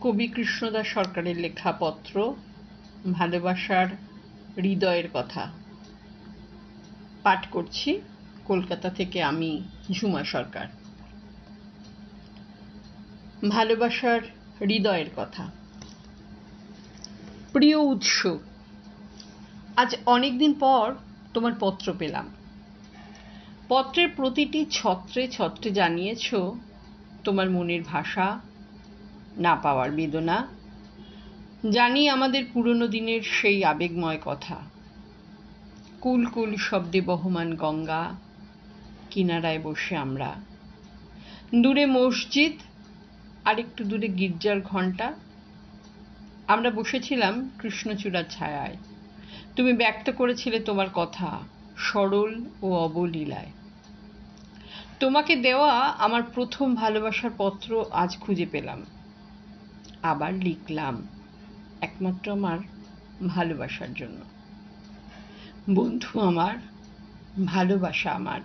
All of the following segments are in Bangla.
কবি কৃষ্ণদাস সরকারের লেখা পত্র ভালোবাসার হৃদয়ের কথা। পাঠ করছি কলকাতা থেকে আমি ঝুমা সরকার। ভালোবাসার হৃদয়ের কথা। প্রিয় উৎস, আজ অনেকদিন পর তোমার পত্র পেলাম। পত্রের প্রতিটি ছত্রে ছত্রে জানিয়েছ তোমার মনের ভাষা না পাওয়ার বেদনা। জানি আমাদের পুরনো দিনের সেই আবেগময় কথা। কুল কুল শব্দে বহমান গঙ্গা, কিনারায় বসে আমরা। দূরে মসজিদ আর একটু দূরে গির্জার ঘণ্টা। আমরা বসেছিলাম কৃষ্ণচূড়ার ছায়ায়। তুমি ব্যক্ত করেছিলে তোমার কথা, সরল ও অবলীলায়। তোমাকে দেওয়া আমার প্রথম ভালোবাসার পত্র আজ খুঁজে পেলাম। আবার লিখলাম। একমাত্র আমার ভালোবাসার জন্য। বন্ধু আমার, ভালোবাসা আমার।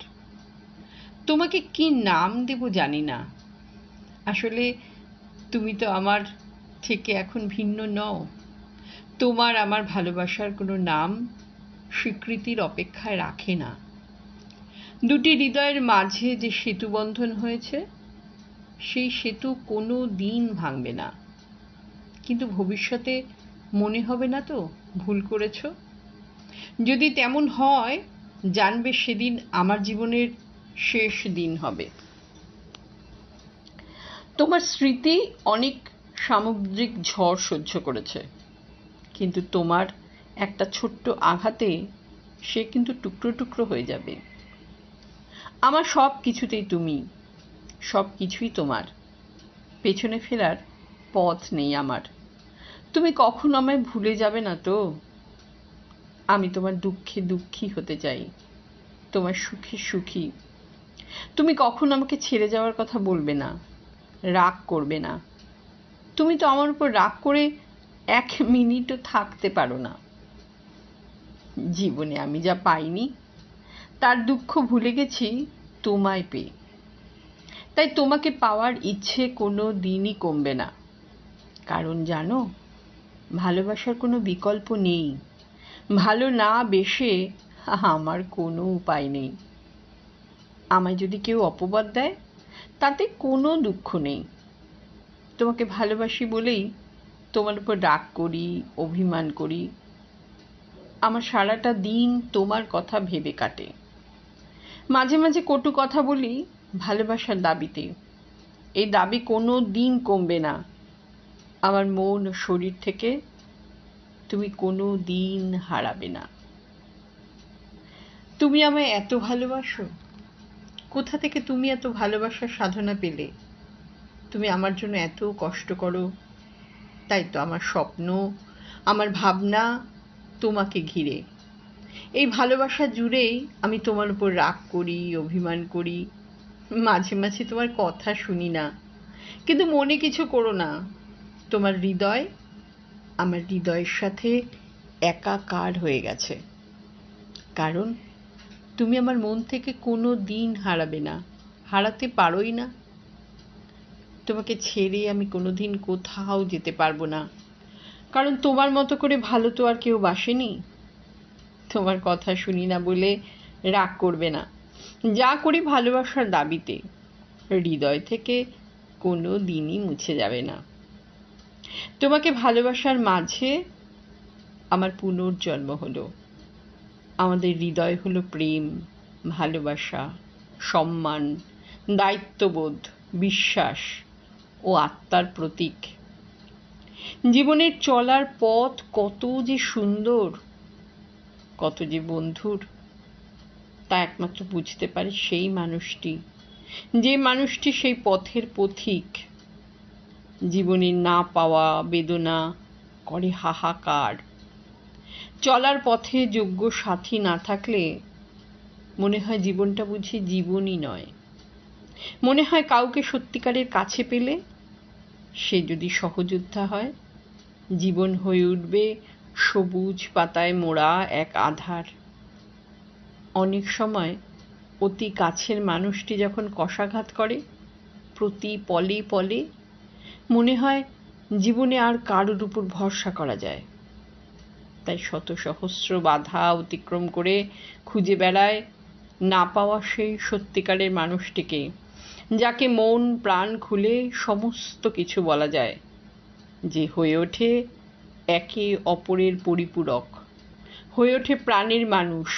তোমাকে কি নাম দেব জানি না। আসলে তুমি তো আমার থেকে এখন ভিন্ন নও। তোমার আমার ভালোবাসার কোনো নাম স্বীকৃতির অপেক্ষায় রাখে না। দুটি হৃদয়ের মাঝে যে সেতু বন্ধন হয়েছে, সেই সেতু কোনো দিন ভাঙবে না। কিন্তু ভবিষ্যতে মনে হবে না তো? ভুল করেছ? যদি তেমন হয়, জানবে সেদিন আমার জীবনের শেষ দিন হবে। তোমার স্মৃতি অনেক সামুদ্রিক ঝড় সহ্য করেছে। কিন্তু তোমার একটা ছোট্ট আঘাতে সে কিন্তু টুকরো টুকরো হয়ে যাবে। আমার সব কিছুতেই তুমি সব কিছুই তোমার। পেছনে ফেরার পথ নেই আমার। তুমি কখনো আমায় ভুলে যাবে না তো? আমি তোমার দুঃখে দুঃখী হতে চাই, তোমার সুখে সুখী। তুমি কখনো আমাকে ছেড়ে যাওয়ার কথা বলবে না, রাগ করবে না। তুমি তো আমার উপর রাগ করে এক মিনিটও থাকতে পারো না। জীবনে আমি যা পাইনি, তার দুঃখ ভুলে গেছি তোমায় পেয়ে। তাই তোমাকে পাওয়ার ইচ্ছে কোনো দিনই কমবে না। কারণ জানো, ভালোবাসার কোনো বিকল্প নেই। ভালো না বেশে আমার কোনো উপায় নেই। আমায় যদি কেউ অপবাদ দেয়, তাতে কোনো দুঃখ নেই। তোমাকে ভালোবাসি বলেই তোমার উপর রাগ করি, অভিমান করি। আমার সারাটা দিন তোমার কথা ভেবে কাটে। মাঝে মাঝে কটু কথা বলি ভালোবাসার দাবিতে। এই দাবি কোনো দিন কমবে না। আমার মন শরীর থেকে তুমি কোনো দিন হারাবে না। তুমি আমায় এত ভালোবাসো? কোথা থেকে তুমি এত ভালোবাসার সাধনা পেলে? তুমি আমার জন্য এত কষ্ট করো? তাই তো আমার স্বপ্ন, আমার ভাবনা তোমাকে ঘিরে। এই ভালোবাসা জুড়েই আমি তোমার উপর রাগ করি, অভিমান করি। মাঝে মাঝে তোমার কথা শুনি না। কিন্তু মনে কিছু করো না। তোমার হৃদয় আমার হৃদয়ের সাথে একাকার হয়ে গেছে। কারণ তুমি আমার মন থেকে কোনো দিন হারাবে না, হারাতে পারোই না। তোমাকে ছেড়ে আমি কোনো দিন কোথাও যেতে পারব না। কারণ তোমার মতো করে ভালো তো আর কেউ বাসেনি। তোমার কথা শুনি না বলে রাগ করবে না। যা করি ভালোবাসার দাবিতে, হৃদয় থেকে কোনো দিনই মুছে যাবে না। তোমাকে ভালোবাসার মাঝে আমার পুনর্জন্ম হলো। আমাদের হৃদয় হলো প্রেম, ভালোবাসা, সম্মান, দায়িত্ববোধ, বিশ্বাস ও আত্মার প্রতীক। জীবনের চলার পথ কত যে সুন্দর, কত যে বন্ধুর, তা একমাত্র বুঝতে পারে সেই মানুষটি। যে মানুষটি সেই পথের পথিক। জীবনের না পাওয়া বেদনা করে হাহাকার। চলার পথে যোগ্য সাথী না থাকলে মনে হয় জীবনটা বুঝি জীবনই নয়। মনে হয় কাউকে সত্যিকারের কাছে পেলে সে যদি সহযোদ্ধা হয়, জীবন হয়ে উঠবে সবুজ পাতায় মোড়া এক আধার। অনেক সময় অতি কাছের মানুষটি যখন কষাঘাত করে, প্রতি পলে পলে মনে হয় জীবনে আর কারোর উপর ভরসা করা যায়। তাই শত সহস্র বাধা অতিক্রম করে খুঁজে বেড়ায় না পাওয়া সেই সত্যিকারের মানুষটিকে, যাকে মন প্রাণ খুলে সমস্ত কিছু বলা যায়, যে হয়ে ওঠে একে অপরের পরিপূরক, হয়ে ওঠে প্রাণের মানুষ।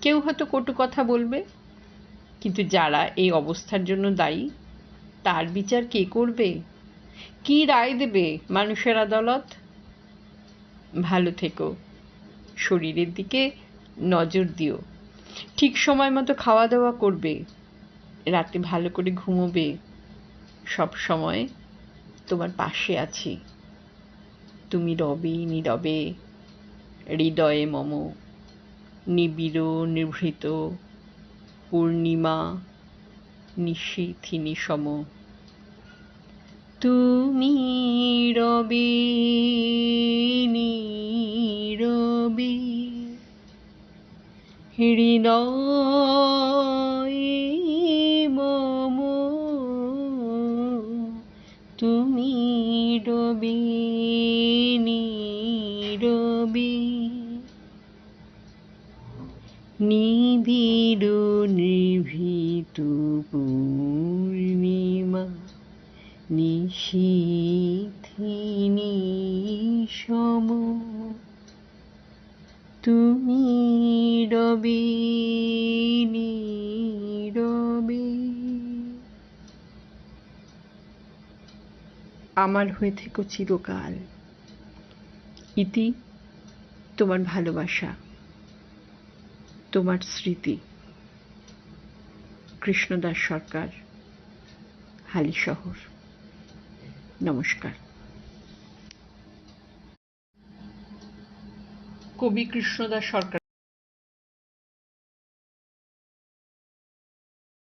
কেউ হয়তো কটু কথা বলবে, কিন্তু যারা এই অবস্থার জন্য দায়ী তার বিচার কে করবে? কি রায় দেবে মানুষের আদালত? ভালো থেকো। শরীরের দিকে নজর দিও। ঠিক সময় মতো খাওয়া দাওয়া করবে। রাতে ভালো করে ঘুমোবে। সব সময় তোমার পাশে আছি। তুমি রবে, নীরবে। হৃদয়ে মম। নিবিড়, নিভৃত। পূর্ণিমা। নিশীথিনী সম তুমি রবে নীরবে হৃদয়ে তুমি রবে নীরবে নিবিড় আমার হয়ে থেকো চিরকাল। ইতি তোমার ভালোবাসা, তোমার স্মৃতি। কৃষ্ণদাস সরকার হালিশহর নমস্কার। কবি কৃষ্ণদাস সরকার